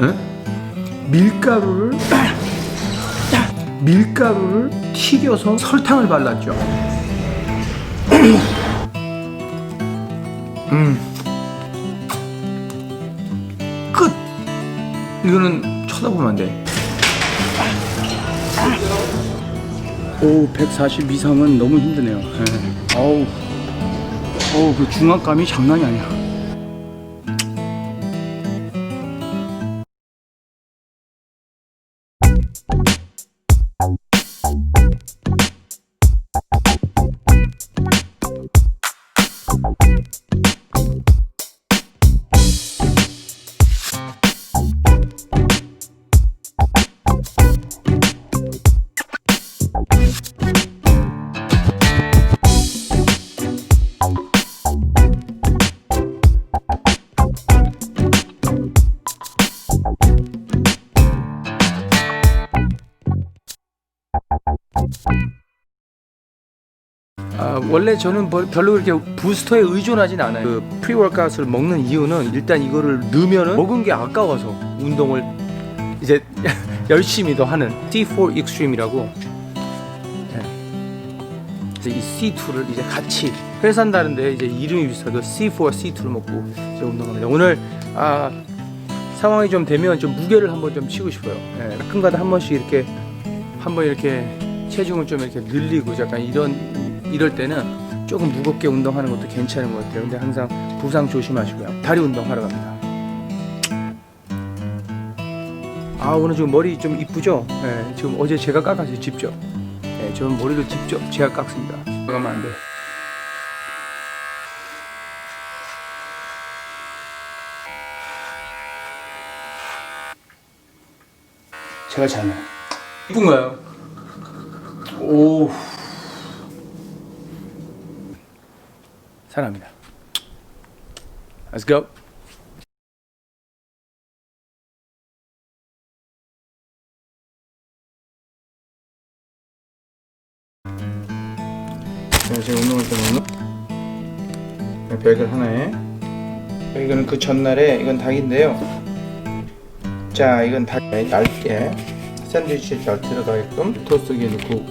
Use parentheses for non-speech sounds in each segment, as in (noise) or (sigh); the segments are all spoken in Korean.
에? 밀가루를 밀가루를 튀겨서 설탕을 발랐죠. 음. 끝. 이거는 쳐다보면 안 돼. 오, 140 이상은 너무 힘드네요. 예. 어우, 어우, 그 중압감이 장난이 아니야. 원래 저는 뭐- 별로 그렇게 부스터에 의존하진 않아요. 그 프리워크아웃을 먹는 이유는 일단 이거를 넣으면은 먹은 게 아까워서 운동을 이제 (laughs) 열심히 더 하는 C4 Extreme이라고 네. 이 C2를 이제 같이 회산다는데 이제 이름이 비슷해도 C4, C2를 먹고 이제 운동합니다. 오늘 아, 상황이 좀 되면 좀 무게를 한번 좀 치고 싶어요. 예, 가끔가다 한 번씩 이렇게 한번 이렇게 체중을 좀 이렇게 늘리고 약간 이런 이럴 때는 조금 무겁게 운동하는 것도 괜찮은 것 같아요. 근데 항상 부상 조심하시고요. 다리 운동하러 갑니다. 아 오늘 지금 머리 좀 이쁘죠? 네, 지금 어제 제가 깎았어요 직접. 네, 저는 머리를 직접 제가 깎습니다. 그러면 안 돼. 제가 잘나요. 이쁜가요? 오. 사랑합니다. Let's go. 자, 제가 운동할 때 먹는 베이글 하나에 이거는 그 전날에 이건 닭인데요. 자, 이건 닭 얇게 샌드위치에 잘 들어가게끔 토스트기에 넣고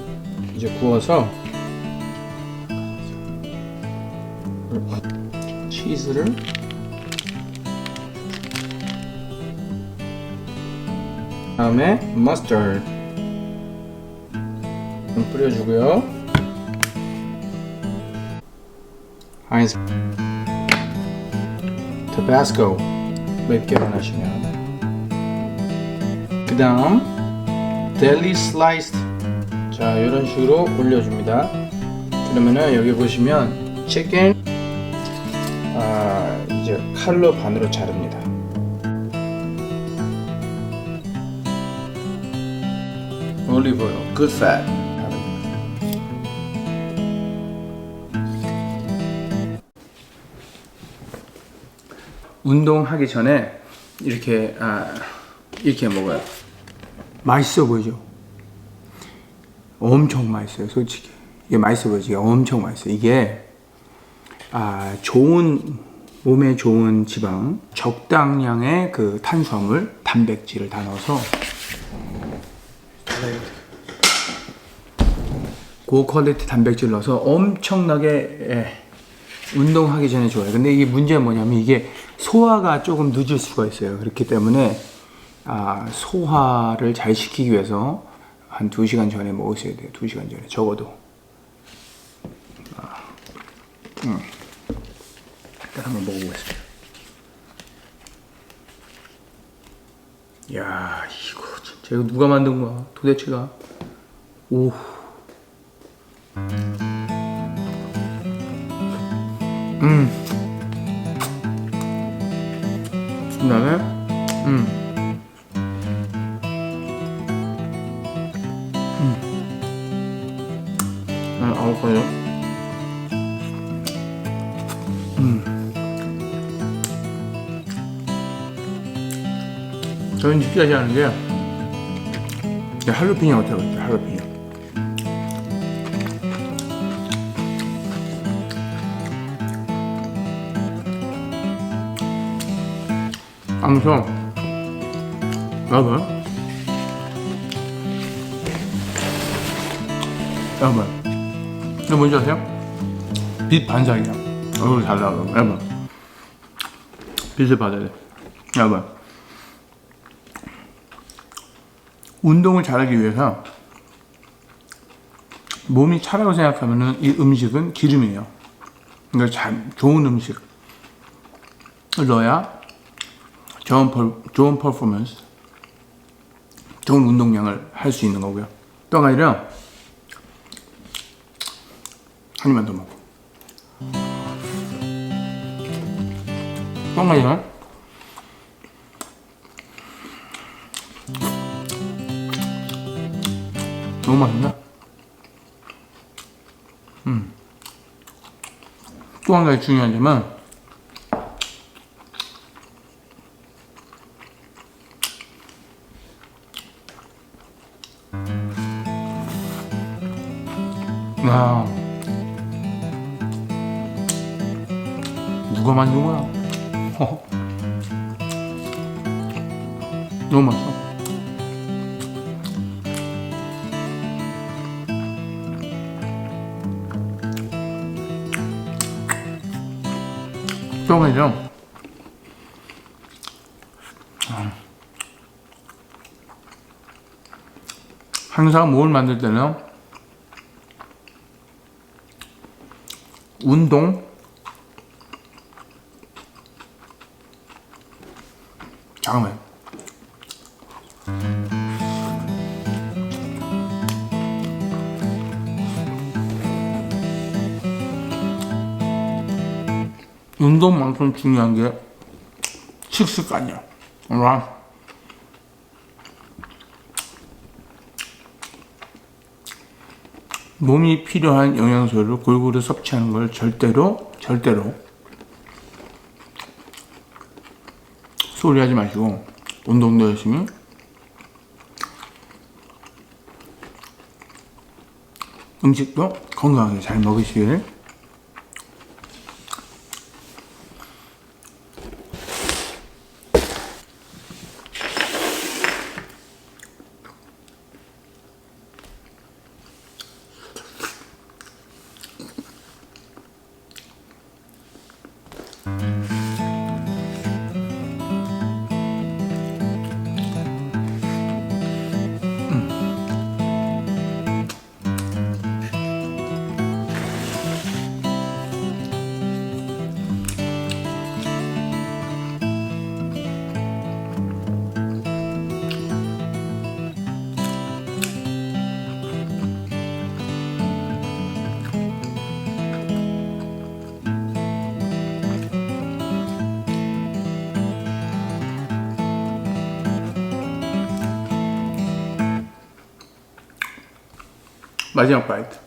이제 구워서 치즈를 다음에 머스터드 좀 뿌려주고요. 하인스 타바스코 맵게 원하시면. 그 다음 델리 슬라이스 자 이런 식으로 올려줍니다. 그러면은 여기 보시면 치킨 칼로 반으로 자릅니다. 올리브오일 good fat. 운동하기 전에 이렇게 아, 이렇게 먹어요. 맛있어 보이죠? 엄청 맛있어요 솔직히. 이게 맛있어 보이지 이게 엄청 맛있어요. 이게 아, 좋은 몸에 좋은 지방, 적당량의 그 탄수화물, 단백질을 다 넣어서 고퀄리티 단백질 넣어서 엄청나게 예, 운동하기 전에 좋아요. 근데 이게 문제는 뭐냐면 이게 소화가 조금 늦을 수가 있어요. 그렇기 때문에 아, 소화를 잘 시키기 위해서 한 2시간 전에 먹으셔야 돼요. 2시간 전에 적어도. 아, 음. 일단 한번 먹어보겠습니다. 야 이거 진짜 이거 누가 만든 거야? 도대체가 오. 음. 그다음에 음. 음. 아, 아홉 번요. 저는 느끼하지 않은 게 이게 할로피뇨가 들어있죠 할로피뇨 아무튼 여러분 여러분 이거 뭔지 아세요? 빛 반사기야. 얼굴 잘 나와요. 여러분 빛을 받아야 돼. 여러분 운동을 잘하기 위해서 몸이 차라고 생각하면은 이 음식은 기름이에요. 그러니까 잘 좋은 음식을 넣어야 좋은, 펄, 좋은 퍼포먼스 좋은 운동량을 할 수 있는 거고요. 또 아니라 한 입만 더 먹고. 또 아니라 너무 맛있나? 음. 또 한 가지 중요한 점은 야 누가 만든 거야? (laughs) 어. 너무 맛있어. 조금이죠. 항상 뭘 만들 때는 운동. 잠깐만 운동만큼 중요한 게 식습관이야 알아? 몸이 필요한 영양소를 골고루 섭취하는 걸 절대로 절대로 소홀히 하지 마시고 운동도 열심히 음식도 건강하게 잘 먹으시길 마지막 바이트.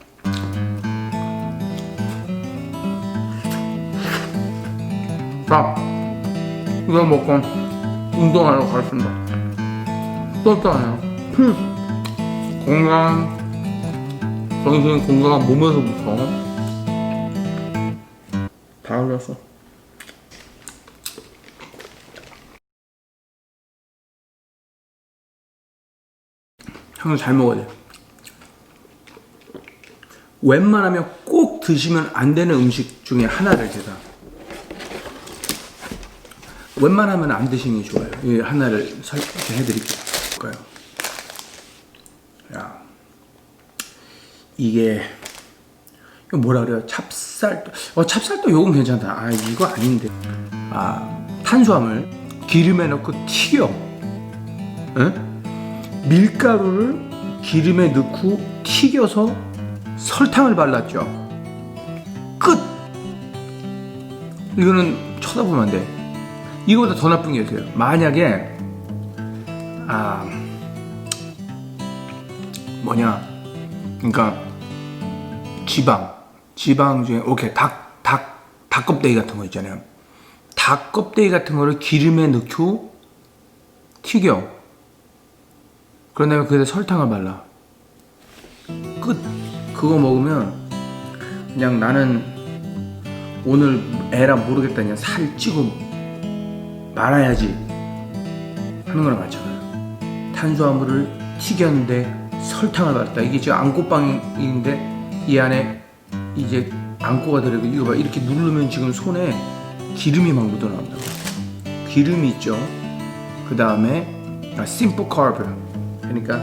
자, 이거 먹고 운동하러 가겠습니다. 필수. 건강, 정신 건강한 몸에서부터 다 흘렸어. 형은 잘 먹어야 돼. 웬만하면 꼭 드시면 안 되는 음식 중에 하나를 제가 웬만하면 안 드시는 게 좋아요. 이 하나를 설명해 드릴게요. 야, 이게 이거 뭐라 그래요? 찹쌀 어 찹쌀도 요건 괜찮다. 아 이거 아닌데. 아 탄수화물 기름에 넣고 튀겨. 응? 밀가루를 기름에 넣고 튀겨서 설탕을 발랐죠. 끝. 이거는 쳐다보면 안 돼. 이거보다 더 나쁜 게 있어요. 만약에 아 뭐냐, 그러니까 지방, 지방 중에 오케이 닭, 닭, 닭 껍데기 같은 거 있잖아요. 닭 껍데기 같은 거를 기름에 넣고 튀겨. 그런 다음에 그에 설탕을 발라. 끝. 그거 먹으면 그냥 나는 오늘 애라 모르겠다 그냥 살 찌고 말아야지 하는 거랑 같잖아요. 탄수화물을 튀겼는데 설탕을 넣었다. 이게 지금 안고빵인데 이 안에 이제 안고가 들어있고 이거 봐 이렇게 누르면 지금 손에 기름이 막 묻어나온다고. 기름이 있죠. 그 다음에 아, simple carb 그러니까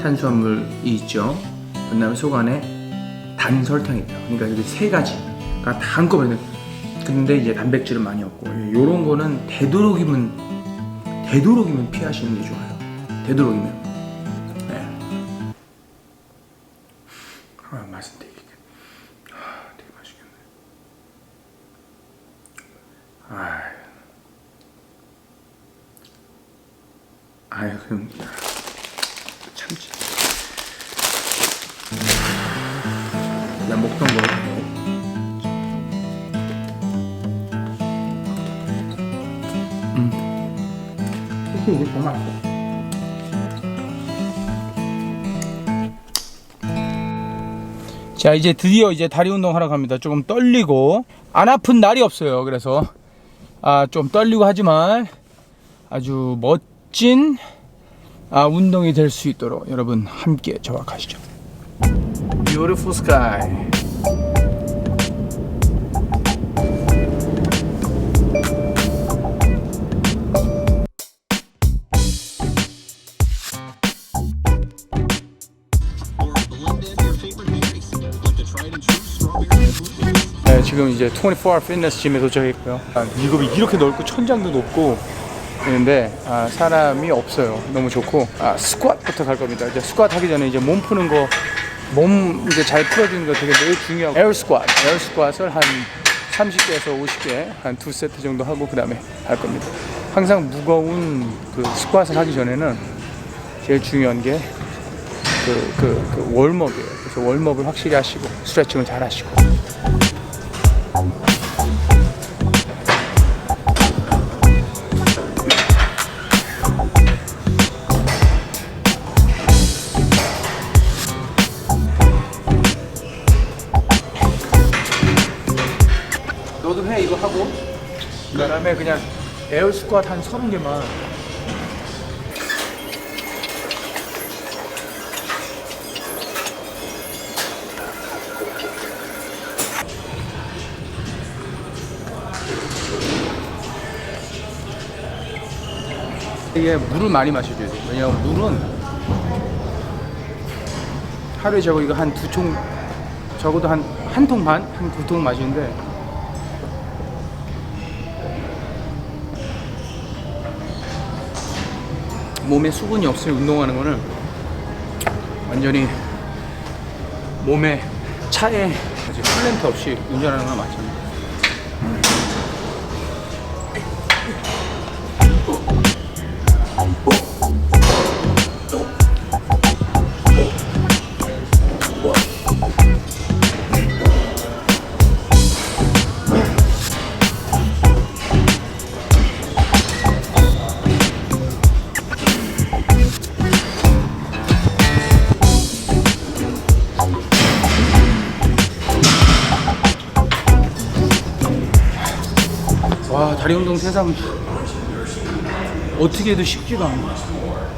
탄수화물이 있죠. 그 다음에 속 안에 단 설탕이 있다. 그러니까 이게 세 가지가 다 한꺼번에. 근데 이제 단백질은 많이 없고 이런 거는 되도록이면 되도록이면 피하시는 게 좋아요. 되도록이면. 네. 아. 아. 아유 그럼 그냥 먹던 거. 음. 이게 이게 더 맛있어. 자 이제 드디어 이제 다리 운동 하러 갑니다. 조금 떨리고 안 아픈 날이 없어요. 그래서 아 좀 떨리고 하지만 아주 멋진 아, 운동이 될 수 있도록 여러분 함께 저와 가시죠. Beautiful sky. 네, 지금 이제 24 피트니스 짐에 도착했고요. 아, 이거 이렇게 넓고 천장도 높고 있는데 아, 사람이 없어요. 너무 좋고 아, 스쿼트부터 갈 겁니다. 이제 스쿼트 하기 전에 이제 몸 푸는 거, 몸 이제 잘 풀어주는 거 되게 매우 중요하고 에어 스쿼트, 에어 스쿼트를 한 30개에서 50개 한 두 세트 정도 하고 그 다음에 할 겁니다. 항상 무거운 그 스쿼트를 하기 전에는 제일 중요한 게 그, 그, 그 웜업이에요. 그래서 웜업을 확실히 하시고 스트레칭을 잘 하시고 이거 하고 그다음에 그냥 에어 스쿼트 한 서른 개만 이게 물을 많이 마셔줘야 돼. 왜냐면 물은 하루에 저거 이거 한 두 총 적어도 한 한 통 반, 한 두 통 마시는데 몸에 수분이 없으면 운동하는 거는 완전히 몸에 차에 쿨렌트 없이 운전하는 거랑 마찬가지. 와 다리 운동 세상 어떻게 해도 쉽지가 않아.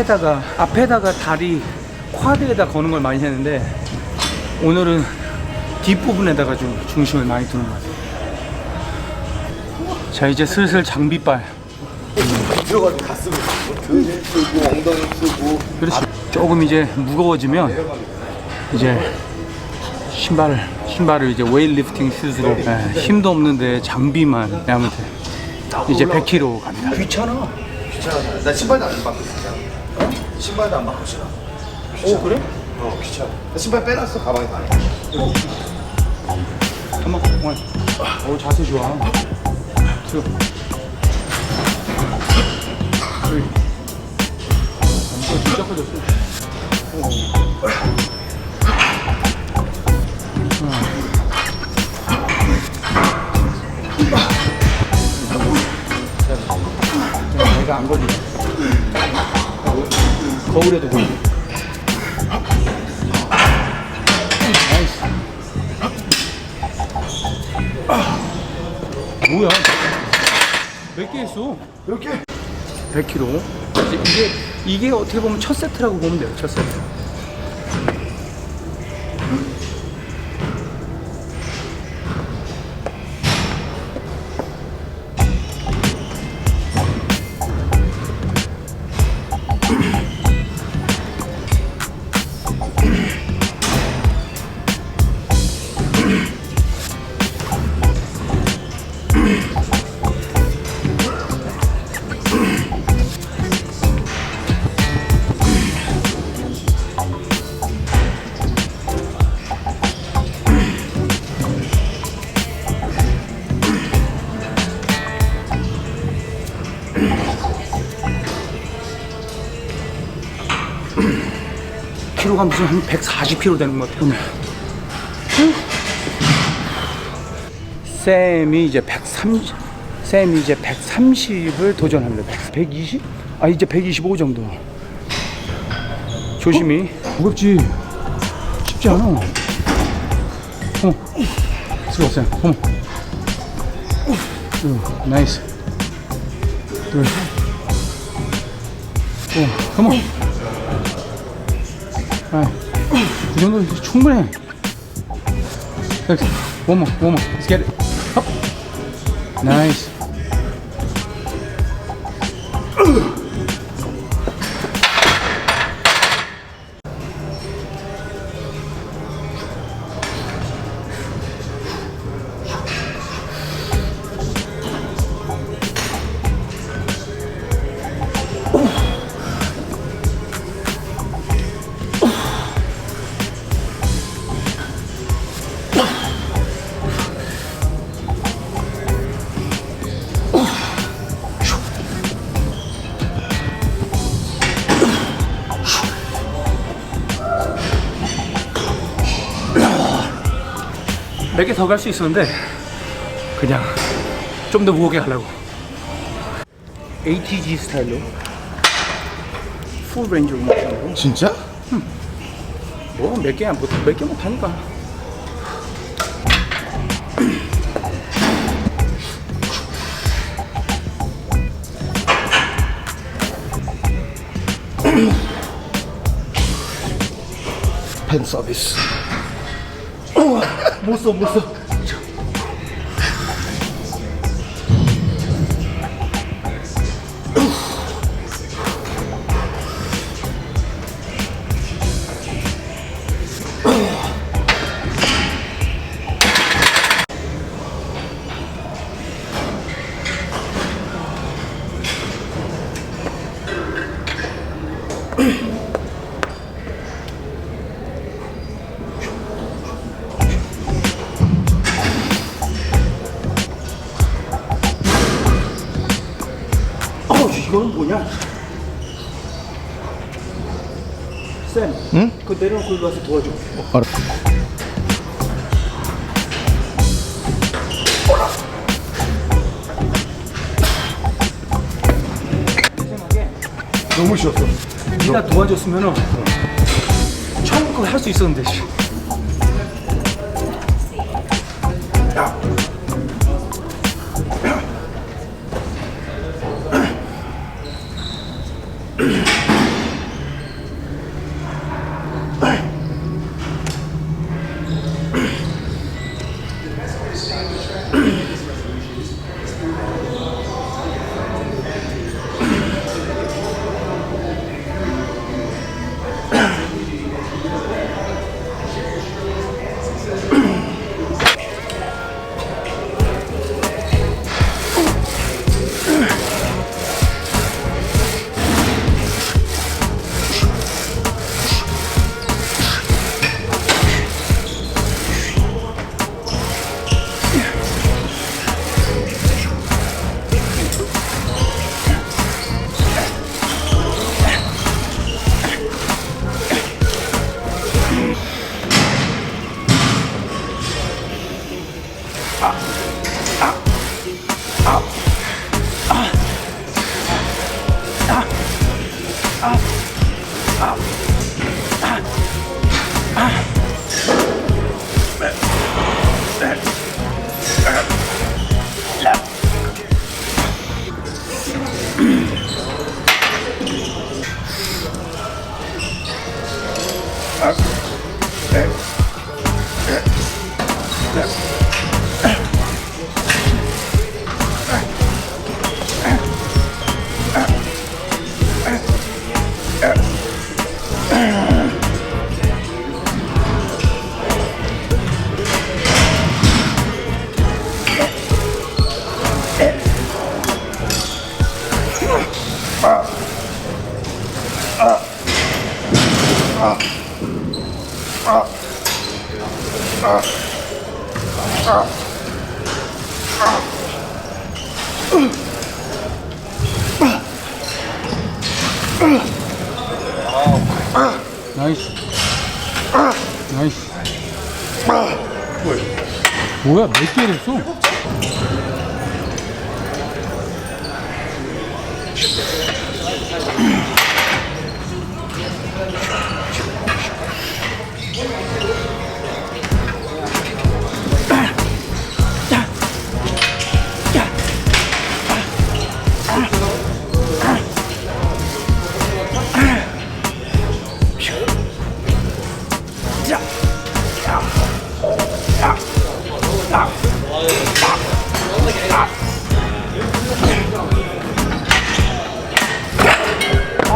앞에다가 앞에다가 다리 쿼드에다 거는 걸 많이 했는데 오늘은 뒷부분에다가 좀 중심을 많이 두는 것 같아요. 자 이제 슬슬 장비빨. 들어가지고 가슴을 등 쓰고 엉덩이 쓰고 그렇지. 조금 이제 무거워지면 이제 신발을 신발을 이제 웨이트리프팅 슈즈로 예, 힘도 없는데 장비만 하면 돼. 이제 100kg 갑니다. 귀찮아 귀찮아 나 신발도 안 바꿨어 어? 신발도 안 바꿔 신어. 오 그래? 어 귀찮아. 신발 빼놨어 가방에 아. 다. 한번 공원. 어 자세 좋아. 들어. 아, 진짜 커졌어. 걸리네. 나이스. 뭐야? 몇 개 했어? 몇 개? 100kg. 이제 이게 이게 어떻게 보면 첫 세트라고 보면 돼요. 첫 세트. 키로가 무슨 한 140kg 되는 것 같아요. 오늘. 쌤이 이제 130, 쌤이 이제 130을 도전합니다. 100, 120? 아 이제 125 정도. 조심히. 무겁지. 쉽지 않아. 어. 들어 쌤. 어머. 어, 나이스. 둘. 어, 컴온. 아, 이 정도 충분해. One more, one more. Let's get it. Up. Nice. 몇개더 갈 수 있었는데 그냥 좀 더 무겁게 하려고. ATG 스타일로? 풀 렌즈 음악으로 진짜? 뭐몇 개야? 뭐 몇개 못하니까. 팬 서비스. 못 써, 못 써. 너무 쉬웠어. 네가 도와줬으면은 처음 거할수 있었는데 씨. 나이스. 나이스. 뭐야, 몇개 됐어?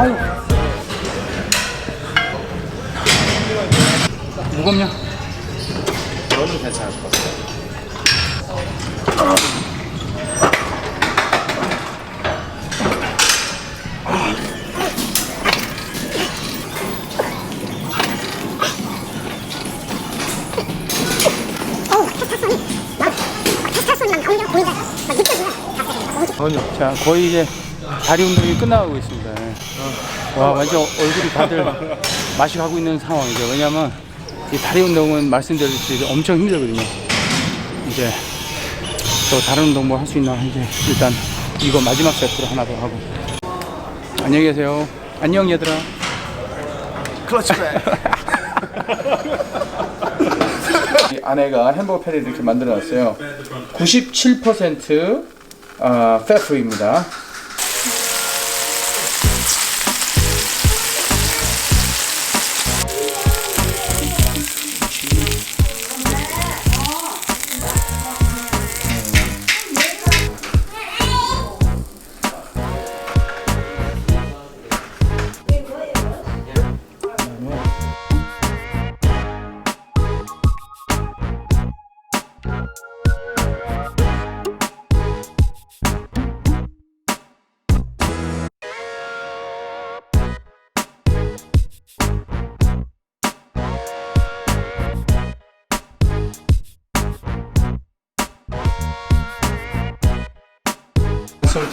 아유. 무겁냐? 너는 괜찮을 것 같아. 아니요. 자, 거의 이제 다리 운동이 끝나가고 있습니다. 예. 와, 완전 얼굴이 다들 맛이 가고 있는 상황이죠. 왜냐면 이 다리 운동은 말씀드렸듯이 엄청 힘들거든요. 이제 또 다른 운동 뭐 할 수 있나 이제 일단 이거 마지막 세트로 하나 더 하고 안녕히 계세요. 안녕 얘들아. 클러치 아내가 햄버거 패티를 이렇게 만들어 놨어요. 97% 아, 패프입니다.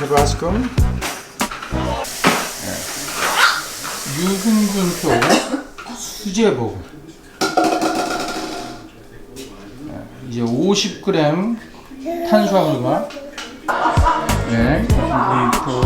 Tabasco. 유승균표 수제버거. 이제 50g 탄수화물과. 네, 유승균표